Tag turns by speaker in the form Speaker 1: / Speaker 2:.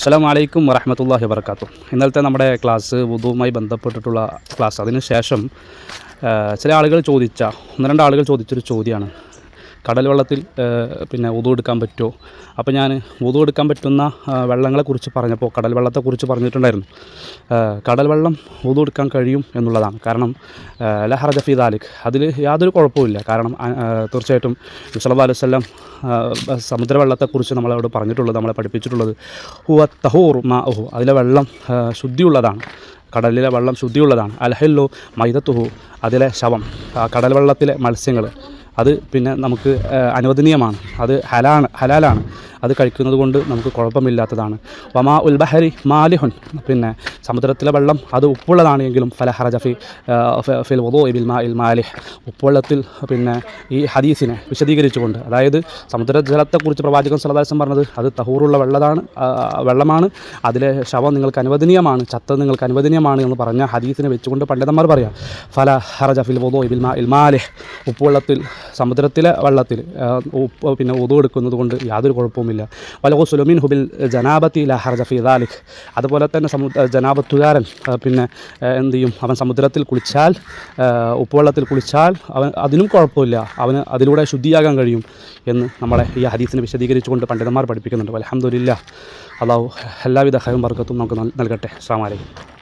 Speaker 1: അസ്സാം വലൈക്കും വറഹമത്തല്ലാഹി വർക്കാത്തു ഇന്നലത്തെ നമ്മുടെ ക്ലാസ് വുതുവുമായി ബന്ധപ്പെട്ടിട്ടുള്ള ക്ലാസ്. അതിനുശേഷം ചില ആളുകൾ ചോദിച്ച ഒന്ന് രണ്ട് ആളുകൾ ചോദിച്ചൊരു ചോദ്യമാണ്. കടൽ വെള്ളത്തിൽ പിന്നെ ഉതു എടുക്കാൻ പറ്റുമോ? അപ്പോൾ ഞാൻ ഉതു എടുക്കാൻ പറ്റുന്ന വെള്ളങ്ങളെക്കുറിച്ച് പറഞ്ഞപ്പോൾ കടൽ വെള്ളത്തെക്കുറിച്ച് പറഞ്ഞിട്ടുണ്ടായിരുന്നു. കടൽ വെള്ളം ഉതു എടുക്കാൻ കഴിയും എന്നുള്ളതാണ്. കാരണം ലഹറ ജഫി ദാലിഖ് അതിൽ യാതൊരു കുഴപ്പമില്ല കാരണം തീർച്ചയായിട്ടും വസല്ലം ആ, സമുദ്രവെള്ളത്തെക്കുറിച്ച് നമ്മളോട് പറഞ്ഞിട്ടുള്ളത് നമ്മളെ പഠിപ്പിച്ചിട്ടുള്ളത് ഹുവ തഹൂർ മാ ഓഹു അതിലെ വെള്ളം ശുദ്ധിയുള്ളതാണ്. കടലിലെ വെള്ളം ശുദ്ധിയുള്ളതാണ്. അലഹല്ലോ മൈദത്തുഹു. അതിലെ ശവം. കടൽ വെള്ളത്തിലെ മത്സ്യങ്ങൾ. അത് പിന്നെ നമുക്ക് അനുവദനീയമാണ്. അത് ഹലാണ് ഹലാലാണ്. അത് കഴിക്കുന്നത് കൊണ്ട് നമുക്ക് കുഴപ്പമില്ലാത്തതാണ്. വമാ ഉൽ ബഹരി മാലിഹുൻ. പിന്നെ സമുദ്രത്തിലെ വെള്ളം അത് ഉപ്പുള്ളതാണ് എങ്കിലും ഫലഹറജഫി ഫിൽ വദോ ഇബിൽ മാ ഇൽ മാലിഹ്. ഉപ്പുവെള്ളത്തിൽ പിന്നെ ഈ ഹദീസിനെ വിശദീകരിച്ചുകൊണ്ട് അതായത് സമുദ്രജലത്തെക്കുറിച്ച് പ്രവാചകൻ സലദാസം പറഞ്ഞത് അത് തഹൂറുള്ള വെള്ളതാണ് വെള്ളമാണ്. അതിലെ ശവം നിങ്ങൾക്ക് അനുവദനീയമാണ് ചത്തത് നിങ്ങൾക്ക് അനുവദനീയമാണ് എന്ന് പറഞ്ഞ ഹദീസിനെ വെച്ചുകൊണ്ട് പണ്ഡിതന്മാർ പറയാം. ഫല ഹറജ ഫിൽ വദോ ഇബിൽ മാ ഇൽ മാലിഹ്. ഉപ്പുവെള്ളത്തിൽ സമുദ്രത്തിലെ വെള്ളത്തിൽ പിന്നെ ഒതു എടുക്കുന്നത് കൊണ്ട് യാതൊരു കുഴപ്പവുമില്ല വലഹു സുലമീൻ ഹുബിൽ ജനാബത്തി ലാ ഹർജഫി ദാലിഖ് അതുപോലെ തന്നെ സമു ജനാബത്തുകാരൻ പിന്നെ എന്തു ചെയ്യും? അവൻ സമുദ്രത്തിൽ കുളിച്ചാൽ ഉപ്പുവെള്ളത്തിൽ കുളിച്ചാൽ അവൻ അതിനും കുഴപ്പമില്ല. അവന് അതിലൂടെ ശുദ്ധിയാകാൻ കഴിയും എന്ന് നമ്മളെ ഈ ഹദീസിനെ വിശദീകരിച്ചുകൊണ്ട് പണ്ഡിതന്മാർ പഠിപ്പിക്കുന്നുണ്ട്. അലഹമുല്ല അള്ളാഹു എല്ലാവിധ ഹൈം വർക്കത്തും നമുക്ക് നൽ- നൽകട്ടെ. അസ്സാം